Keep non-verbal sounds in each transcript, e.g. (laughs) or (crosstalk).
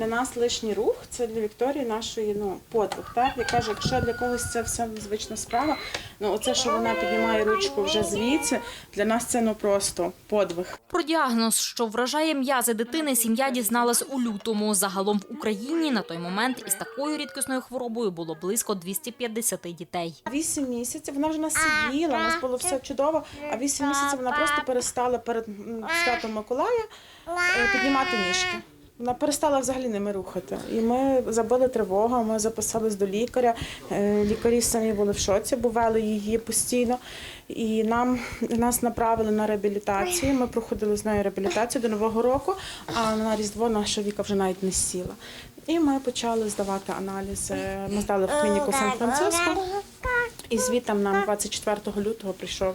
для нас лишній рух, це для Вікторії нашої ну, подвиг. Так? Я кажу, якщо для когось це все звична справа, ну оце, що вона піднімає ручку вже звідси, для нас це ну просто подвиг. Про діагноз, що вражає м'язи дитини, сім'я дізналась у лютому. Загалом в Україні на той момент із такою рідкісною хворобою було близько 250 дітей. Вісім місяців вона вже нас сиділа, у нас було все чудово, а вісім місяців вона просто перестала перед святом Миколая е, піднімати ніжки. Вона перестала взагалі ними рухати. І ми забили тривогу, ми записались до лікаря. Е, Лікарі самі були в шоці, бо вели її постійно. І нам нас направили на реабілітацію. Ми проходили з нею реабілітацію до Нового року, а на Різдво наша віка вже навіть не сіла. І ми почали здавати аналізи. Ми здали в клініку Сан-Франциско. І звітом нам 24 лютого прийшов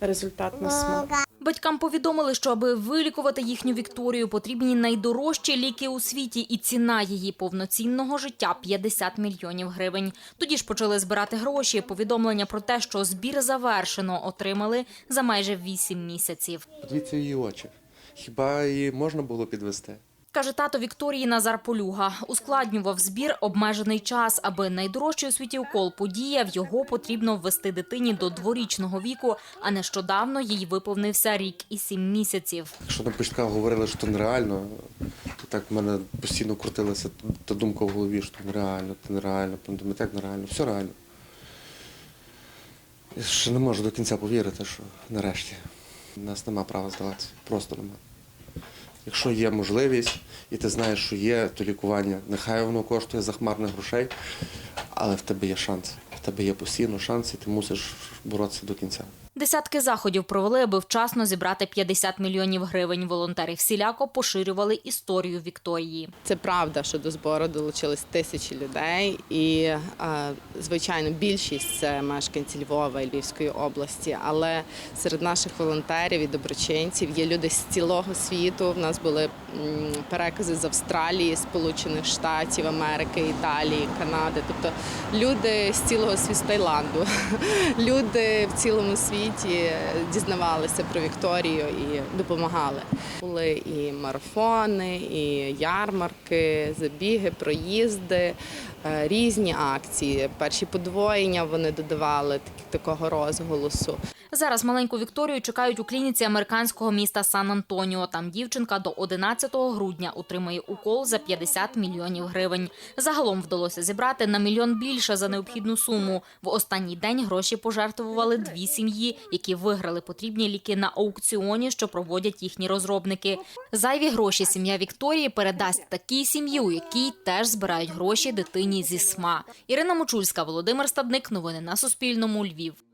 результат на СМО. Батькам повідомили, що аби вилікувати їхню Вікторію, потрібні найдорожчі ліки у світі, і ціна її повноцінного життя 50 мільйонів гривень. Тоді ж почали збирати гроші. Повідомлення про те, що збір завершено, отримали за майже 8 місяців. Подивіться її очі. Хіба її можна було підвести? Каже тато Вікторії Назар Полюга. Ускладнював збір обмежений час, аби найдорожчий у світі укол подіяв. Його потрібно ввести дитині до дворічного віку. А нещодавно їй виповнився рік і сім місяців. Якщо на початках говорили, що це нереально, то так в мене постійно крутилася та думка в голові, що нереально, це нереально, так нереально, все реально. Я ще не можу до кінця повірити, що нарешті у нас нема права здаватися. Просто нема. Якщо є можливість, і ти знаєш, що є то лікування, нехай воно коштує захмарних грошей, але в тебе є шанс. В тебе є постійно шанс, і ти мусиш боротися до кінця. Десятки заходів провели, аби вчасно зібрати 50 мільйонів гривень. Волонтери всіляко поширювали історію Вікторії. Це правда, що до збору долучились тисячі людей, і е, звичайно більшість це мешканці Львова і Львівської області. Але серед наших волонтерів і доброчинців є люди з цілого світу. В нас були перекази з Австралії, Сполучених Штатів, Америки, Італії, Канади. Тобто люди з цілого світу Таїланду. (laughs) Люди в цілому світі дізнавалися про Вікторію і допомагали. Були і марафони, і ярмарки, забіги, проїзди, е, різні акції. Перші подвоєння вони додавали такого розголосу. Зараз маленьку Вікторію чекають у клініці американського міста Сан-Антоніо. Там дівчинка до 11 грудня отримає укол за 50 мільйонів гривень. Загалом вдалося зібрати на мільйон більше за необхідну суму. В останній день гроші пожертвували дві сім'ї, які виграли потрібні ліки на аукціоні, що проводять їхні розробники. Зайві гроші сім'я Вікторії передасть такій сім'ї, у якій теж збирають гроші дитині зі СМА. Ірина Мочульська, Володимир Стадник. Новини на Суспільному. Львів.